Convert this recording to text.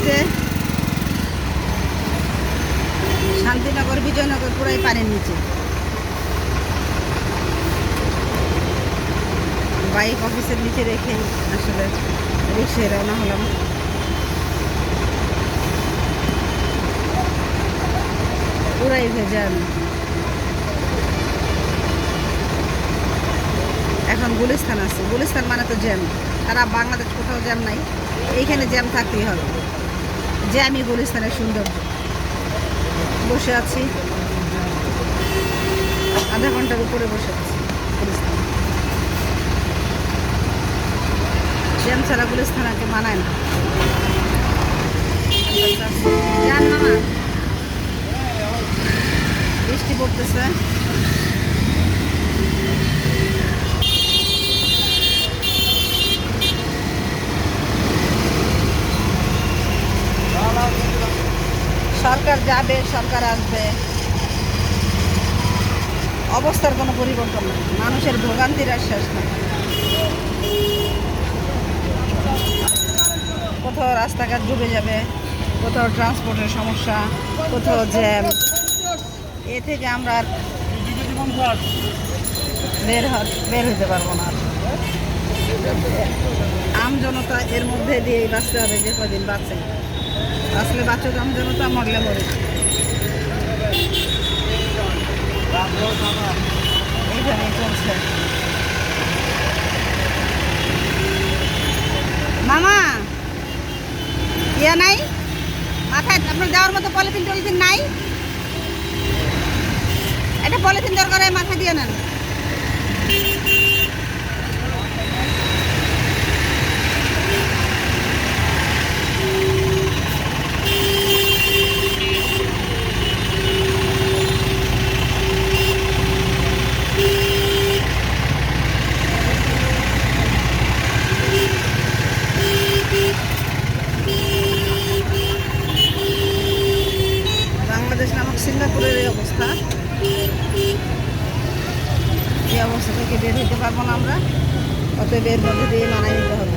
নিচে শান্তিনগর, বিজয়নগর পুরাই পানির নিচে। বাইক অফিসের নিচে রেখে আসলে রিক্সায় রওনা হলাম। পুরাই ভেজাল। এখন গুলিস্তান আছে। গুলিস্তান মানে তো জ্যাম। সারা বাংলাদেশ কোথাও জ্যাম নাই। এইখানে জ্যাম থাকতেই হবে। জ্যামই গুলিস্তানের সৌন্দর্য বসে আছি। আধা ঘণ্টার উপরে বসে আছি গুলিস্তান। জ্যাম ছাড়া গুলিস্তানাকে মানায় না। বৃষ্টি পড়তেছে। সরকার যাবে, সরকার আসবে। অবস্থার কোনো পরিবর্তন নেই। মানুষের ভোগান্তির আর শেষ নেই। কোথাও রাস্তাঘাট ডুবে যাবে, কোথাও ট্রান্সপোর্টের সমস্যা, কোথাও জ্যাম এ থেকে আমরা আর বের হ- বের হতে পারব না। আর। আম এর মধ্যে দিয়েই বাঁচতে হবে, যে কদিন বাঁচে। আসলে বাচ্চা আম জনতা মরলে মরে চলছে। মামা, ইয়া নাই? মাথায় আপনার দেওয়ার মতো পলিথিন টলিথিন নাই? একটা পলিথিন দরকার মাথায় দিয়ে নেন বাংলাদেশ নামক সিঙ্গাপুরের এই অবস্থা। এই অবস্থা থেকে বের হতে পারব না আমরা। অত বের মধ্যে দিয়ে মানায় নিতে হবে।